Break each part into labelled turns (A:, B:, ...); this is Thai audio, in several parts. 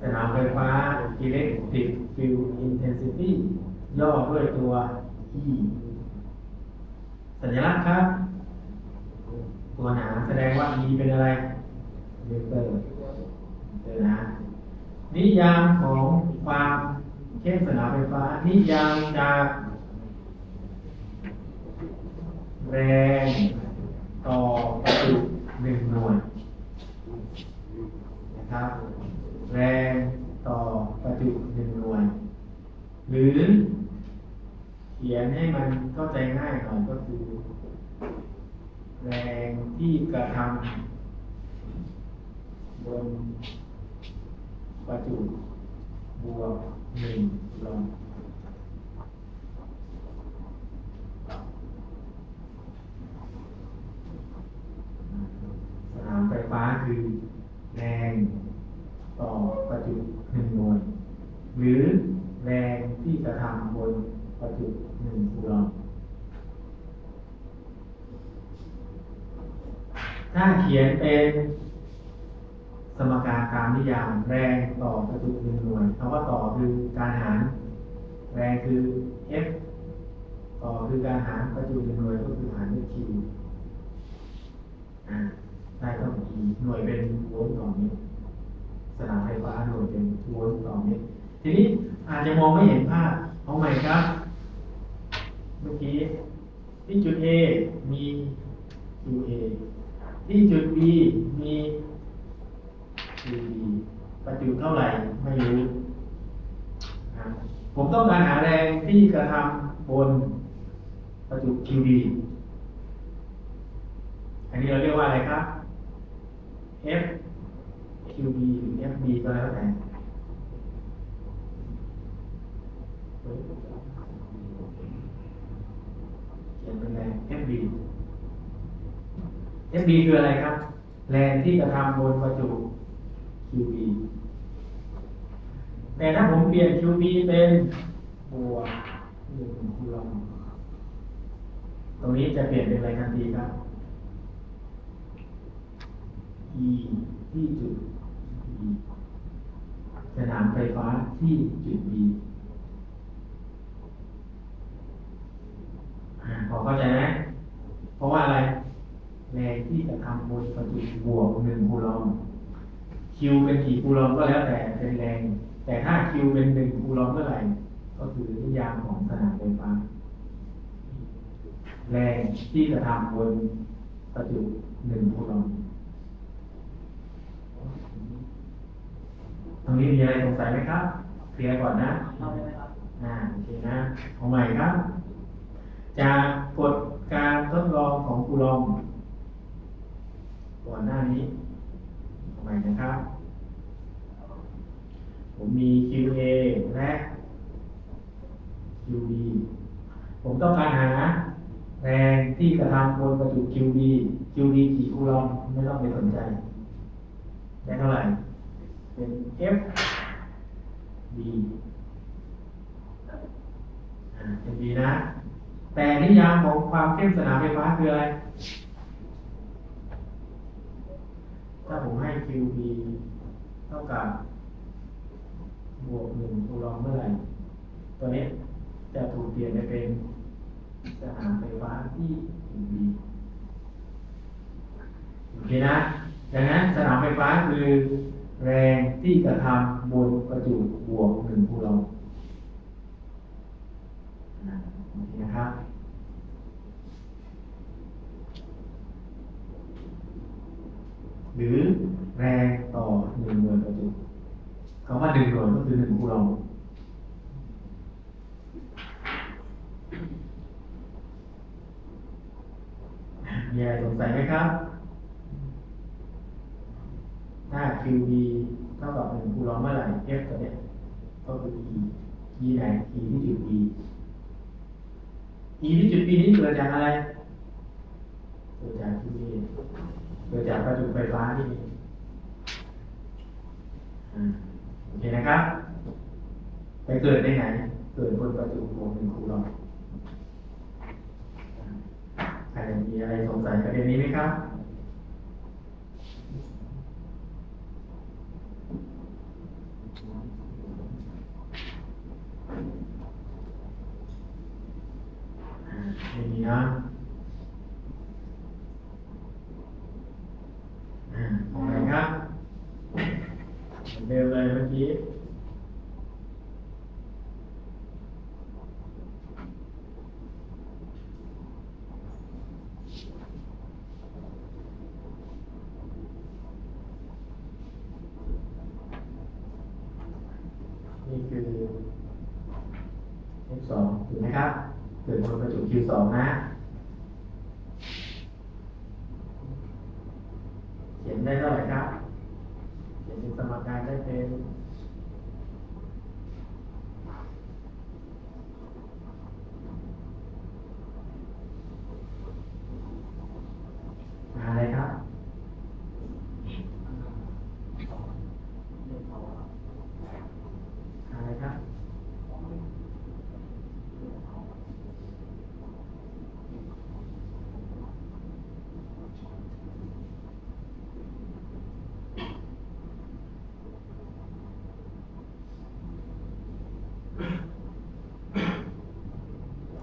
A: สนามไฟฟ้า electric field intensity ย่อด้วยตัว E สัญลักษณ์ครับ ตัวหนาแสดงว่า E เป็นอะไรเวกเตอร์เตอร์นะนิยามของความเข้มสนามไฟฟ้า นิยามจากแรงต่อประจุหนึ่งหน่วย นะครับ แรงต่อประจุหนึ่งหน่วย หรือ เขียนให้มันเข้าใจง่ายหน่อยก็คือ แรงที่กระทำบนประจุบวกหนึ่งลงสนามไฟฟ้าคือแรงต่อประจุหนึ่งหน่วย หรือแรงที่กระทำบนประจุหนึ่งคูลอมถ้าเขียนเป็นสมการตามนิยามแรงต่อประจุหนึ่งหน่วยคำว่าต่อคือการหารแรงคือ F ต่อคือการหารประจุหนึ่งหน่วยก็คือหารด้วย Q อ่ได้ต้อง E หน่วยเป็นโวลต์ต่อเมตรสนามไฟฟ้าหน่วยเป็นโวลต์ต่อเมตร ทีนี้อาจจะมองไม่เห็นภาพเอาใหม่ครับ เมื่อกี้ที่จุด A มี QA ที่จุด B มี QB ประจุเท่าไหร่ไม่รู้นะผมต้องการหาแรงที่กระทำบนประจุ QB อันนี้เราเรียกว่าอะไรครับ F QB หรือ FB ก็แล้วแต่ เขียนเป็นแรง FB FB คืออะไรครับ แรงที่กระทำบนประจุ QB แต่ถ้าผมเปลี่ยน QB เป็นบวกหนึ่งคูลอมตรงนี้จะเปลี่ยนเป็นอะไรทันทีครับ E ที่จุด B สนามไฟฟ้าที่จุด B อ่าพอ เข้าใจไหมเพราะว่าอะไรแรงที่กระทำบนประจุบวกหนึ่งคูลอม Q เป็นกี่คูลอมก็แล้วแต่เป็นแรง แต่ถ้า Q เป็นหนึ่งคูลอมเมื่อไหร่ ก็คือนิยามของสนามไฟฟ้าแรงที่กระทำบนประจุหนึ่งคูลอมตรงนี้มีอะไรสงสัยไหมครับ เคลียร์ก่อนนะ
B: เอาได้ไหมครับ
A: อ่า โอเคนะ เอาใหม่ครับ จากกฎการทดลองของคูลอมก่อนหน้านี้เอาใหม่นะครับ ผมมี QA และ QB ผมต้องการหาแรงที่กระทำบนประจุ QB QB กี่คูลอมไม่ต้องไปสนใจได้เท่าไหร่ เป็น F B อ่าเป็น B นะ แต่นิยามของความเข้มสนามไฟฟ้าคืออะไร ถ้าผมให้ QB เท่ากับบวกหนึ่งคูลอมเมื่อไหร่ ตัวนี้จะถูกเปลี่ยนไปเป็นสนามไฟฟ้าที่ QB โอเคนะ ดังนั้นสนามไฟฟ้าคือแรงที่กระทำบนประจุบวกหนึ่งคูลอมอ่าโอเค นะครับหรือแรงต่อหนึ่งหน่วยประจุคำว่าหนึ่งหน่วยก็คือหนึ่งคูลอมมีอะไรสงสัยไหมครับ ถ้า QB เท่ากับหนึ่งคูลอมเมื่อไหร่ F ตัวเนี้ยก็คือ E E ไหน E ที่จุด B E ที่จุด B นี้เกิดจากอะไร เกิดจากที่นี่เกิดจากประจุไฟฟ้าที่นี่อ่าโอเคนะครับ ไปเกิดในไหน เกิดบนประจุของหนึ่งคูลองใครมีอะไรสงสัยประเด็นนี้ไหมครับ 你呀 เกิดบนประจุ Q2 นะเขียนได้เท่าไหร่ครับ เขียนเป็นสมการได้เป็น อะไรครับ อะไรครับ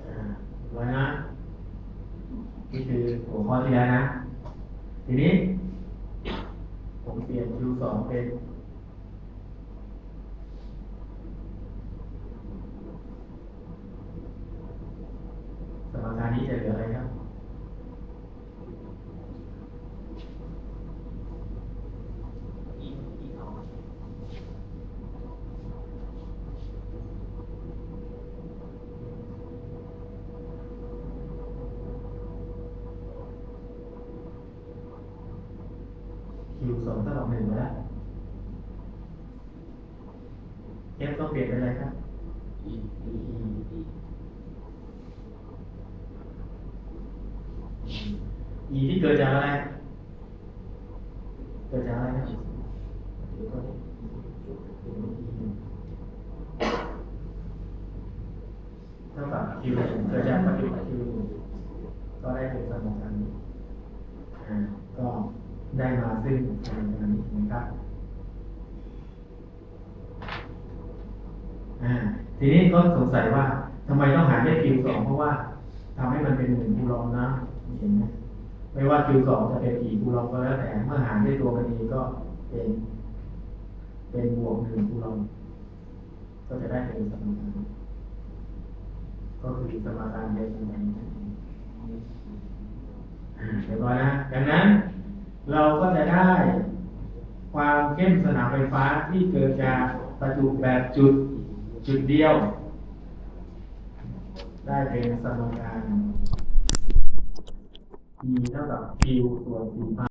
A: อ่าไว้นะ นี่คือหัวข้อที่แล้วนะ ทีนี้ ผมเปลี่ยน Q2 เป็น สมการนี้จะเหลืออะไรครับ Q สองเท่ากับหนึ่งมาแล้ว F ต้องเปลี่ยนเป็นอะไรครับ E E ที่เกิดจากอะไร เกิดจากอะไรครับเท่ากับ Q หนึ่งเกิดจากปฏิบัติ Q หนึ่งก็ได้เป็นสมอ่าก็ ได้มาซึ่งสมการนี้นะครับอ่าทีนี้ก็สงสัยว่าทำไมต้องหารด้วย Q สองเพราะว่าทำให้มันเป็นหนึ่งคูลอมนะเห็นไหมไม่ว่า Q สองจะเป็นกี่คูลอมก็แล้วแต่เมื่อหารด้วยตัวมันเองก็เป็น เป็นบวกหนึ่งคูลอมก็จะได้เป็นสมการก็คือสมการเดียวกันนั่เองเรียบร้อยนะดังนั้น เราก็จะได้ความเข้มสนามไฟฟ้าที่เกิดจากประจุแบบจุดจุดเดียว ได้เป็นสมการ E เท่ากับ Q ส่วน4พา